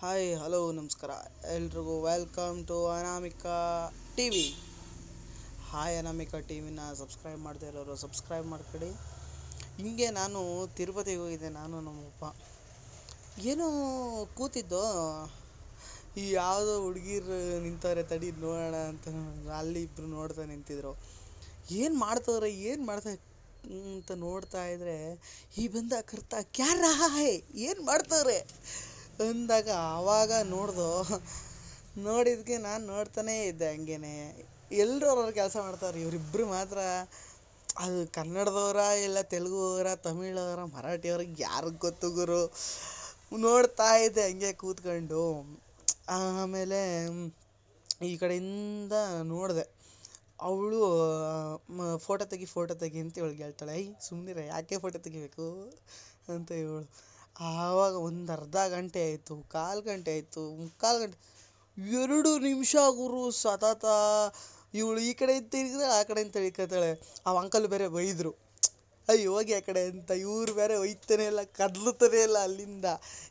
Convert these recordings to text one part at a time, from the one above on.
Hi hello ನಮಸ್ಕಾರ. ಎಲ್ರಿಗೂ welcome to Anamika T V hi Anamika T ವಿನ subscribe ಮಾಡ್ತಾ ಇರೋರು ಸಬ್ಸ್ಕ್ರೈಬ್ ಮಾಡ್ಕೊಳ್ಳಿ. ಹಿಂಗೆ ನಾನು ತಿರುಪತಿಗೆ ಹೋಗಿದ್ದೆ, ನಾನು ನಮ್ಮಪ್ಪ ಏನು ಕೂತಿದ್ದೋ, ಈ ಯಾವುದೋ ಹುಡುಗಿರು ನಿಂತವ್ರೆ, ತಡಿ ನೋಡೋಣ ಅಂತ ಅಲ್ಲಿ ಇಬ್ಬರು ನೋಡ್ತಾ ನಿಂತಿದ್ರು. ಏನು ಮಾಡ್ತವ್ರೆ, ಏನು ಮಾಡ್ತಾ ಅಂತ ನೋಡ್ತಾ ಇದ್ರೆ, ಈ ಬಂದ ಕರ್ತ ಕ್ಯಾರ ಏನು ಮಾಡ್ತವ್ರೆ? ಅಂದಾಗ ಆವಾಗ ನೋಡ್ದೋ, ನೋಡಿದ್ಕೆ ನಾನು ನೋಡ್ತಾನೇ ಇದ್ದೆ ಹಂಗೇನೆ. ಎಲ್ಲರೂ ಅವ್ರವ್ರ ಕೆಲಸ ಮಾಡ್ತಾರೆ ಇವರಿಬ್ರು ಮಾತ್ರ. ಅದು ಕನ್ನಡದವ್ರ ಇಲ್ಲ ತೆಲುಗುವರ ತಮಿಳವರ, ಮರಾಠಿಯವ್ರಿಗೆ ಯಾರಿಗೆ ಗೊತ್ತು ಗುರು? ನೋಡ್ತಾ ಇದ್ದೆ ಹಂಗೆ ಕೂತ್ಕೊಂಡು. ಆಮೇಲೆ ಈ ಕಡೆಯಿಂದ ನೋಡಿದೆ. ಅವಳು ಫೋಟೋ ತೆಗಿ ಫೋಟೋ ತೆಗಿ ಅಂತ ಇವಳಿಗೆ ಹೇಳ್ತಾಳೆ. ಐ ಸುಮ್ಮನಿರೆ ಯಾಕೆ ಫೋಟೋ ತೆಗಿಬೇಕು? ಅಂತ ಇವಳು. ಆವಾಗ ಒಂದು ಅರ್ಧ ಗಂಟೆ ಆಯಿತು, ಕಾಲು ಗಂಟೆ ಆಯಿತು, ಮುಕ್ಕಾಲು ಗಂಟೆ, ಎರಡು ನಿಮಿಷ ಗುರು ಸತತ ಇವಳು ಈ ಕಡೆಯಿಂದ ತಿರುಗಿದ್ರೆ ಆ ಕಡೆ ಕಡೆಯಿಂದ ತಿಳ್ಕೊತಾಳೆ. ಆ ಅಂಕಲ್ ಬೇರೆ ಬೈದರು ಅಯ್ಯೋ, ಹೋಗಿ ಆ ಕಡೆ ಅಂತ, ಇವ್ರು ಬೇರೆ ಒಯ್ತಾನೆ ಇಲ್ಲ, ಕದ್ಲುತ್ತಾನೆ ಇಲ್ಲ ಅಲ್ಲಿಂದ.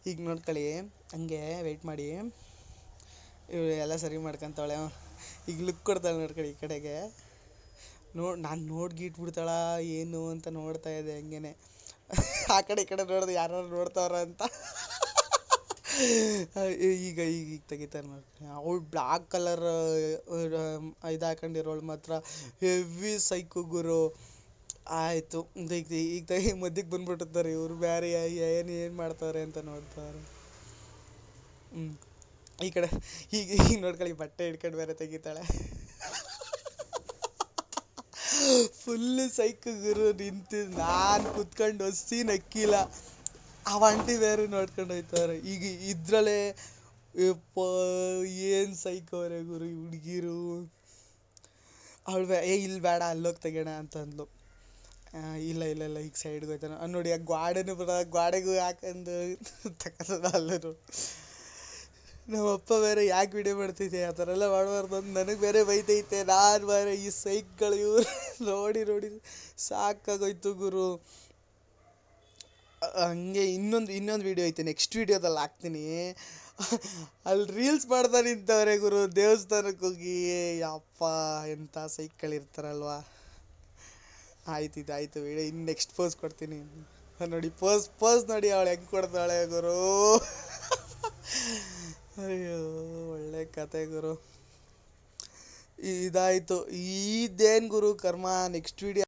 ಈಗ ನೋಡ್ಕೊಳ್ಳಿ, ಹಂಗೆ ವೆಯ್ಟ್ ಮಾಡಿ. ಇವಳು ಎಲ್ಲ ಸರಿ ಮಾಡ್ಕೊಂತಾಳೆ. ಈಗ ಲುಕ್ ಕೊಡ್ತಾಳೆ ನೋಡ್ಕೊಳ್ಳಿ ಈ ಕಡೆಗೆ. ನೋಡಿ ನಾನು ನೋಡಿ ಗೀಟ್ಬಿಡ್ತಾಳ ಏನು ಅಂತ ನೋಡ್ತಾ ಇದೆ ಹಂಗೇನೆ. ಆ ಕಡೆ ಈ ಕಡೆ ನೋಡಿದ್ರೆ ಯಾರು ನೋಡ್ತಾವ್ರ ಅಂತ. ಈಗ ಈಗ ಈಗ ತೆಗಿತಾರೆ ನೋಡಿ ಅವಳು ಬ್ಲ್ಯಾಕ್ ಕಲರ್ ಇದು ಹಾಕೊಂಡಿರೋಳು ಮಾತ್ರ. ಹೆವಿ ಸೈಕು ಗುರು. ಆಯಿತು, ಈಗ ಈಗ ತೆಗಿ ಮಧ್ಯಕ್ಕೆ ಬಂದ್ಬಿಟ್ಟಿರ್ತಾರೆ ಇವ್ರು. ಬೇರೆ ಏನು ಏನು ಮಾಡ್ತಾರೆ ಅಂತ ನೋಡ್ತಾರೆ ಹ್ಞೂ ಈ ಕಡೆ, ಈಗ ಈಗ ನೋಡ್ಕೊಳ್ಳಿ, ಬಟ್ಟೆ ಹಿಡ್ಕೊಂಡು ಬೇರೆ ತೆಗಿತಾಳೆ. ಫುಲ್ಲು ಸೈಕು ಗುರು ನಿಂತು ನಾನು ಕುತ್ಕೊಂಡು ಹಸಿ ನಕ್ಕಿಲ್ಲ ಅವ ಆಂಟಿ ಬೇರೆ ನೋಡ್ಕೊಂಡು ಹೋಯ್ತವ್ರೆ. ಈಗ ಇದ್ರಲ್ಲೇ, ಯಪ್ಪ, ಏನು ಸೈಕವ್ರೆ ಗುರು ಈ ಹುಡುಗಿರು. ಅವಳು ಏ ಇಲ್ಲಿ ಬೇಡ, ಅಲ್ಲೋಗಿ ತೆಗೋಣ ಅಂತ ಅಂದ್ಲು ಇಲ್ಲ ಇಲ್ಲ ಇಲ್ಲ, ಈಗ ಸೈಡ್ಗೆ ಹೋಯ್ತಾನೆ. ನೋಡಿ, ಆ ಗ್ವಾಡೆನೂ ಬರ ಗ್ವಾಡೆಗೂ ಹಾಕೊಂಡು ತಕ್ಕದ ಅಲ್ಲೂ ನಮ್ಮಪ್ಪ ಬೇರೆ ಯಾಕೆ ವಿಡಿಯೋ ಮಾಡ್ತಿದ್ದೆ? ಆ ಥರ ಎಲ್ಲ ಮಾಡಬಾರ್ದು ಅಂತ ನನಗೆ ಬೇರೆ ಬೈತೈತೆ ನಾನು ಬೇರೆ ಈ ಸೈಕ್ಗಳು ಇವ್ರು ನೋಡಿ ನೋಡಿ ಸಾಕಾಗೋಯ್ತು ಗುರು. ಹಂಗೆ ಇನ್ನೊಂದು ಇನ್ನೊಂದು ವಿಡಿಯೋ ಐತೆ. ನೆಕ್ಸ್ಟ್ ವಿಡಿಯೋದಲ್ಲಿ ಹಾಕ್ತೀನಿ. ಅಲ್ಲಿ ರೀಲ್ಸ್ ಮಾಡ್ತಾ ನಿಂತವ್ರೆ ಗುರು ದೇವಸ್ಥಾನಕ್ಕೆ ಹೋಗಿ. ಯಪ್ಪ ಎಂಥ ಸೈಕ್ಗಳಿರ್ತಾರಲ್ವಾ ಆಯ್ತು, ಇದು ಆಯಿತು ವಿಡಿಯೋ ಇನ್ನು ನೆಕ್ಸ್ಟ್ ಪೋಸ್ ಕೊಡ್ತೀನಿ. ನೋಡಿ ಪೋಸ್ ಪೋಸ್ ನೋಡಿ ಅವಳು ಹೆಂಗೆ ಕೊಡ್ತಾಳೆ ಗುರು. ಅಯ್ಯೋ ಒಳ್ಳೆ ಕತೆ ಗುರು. ಇದಾಯಿತು. ಇದೇನು ಗುರು? ಕರ್ಮ ನೆಕ್ಸ್ಟ್ ವಿಡಿಯೋ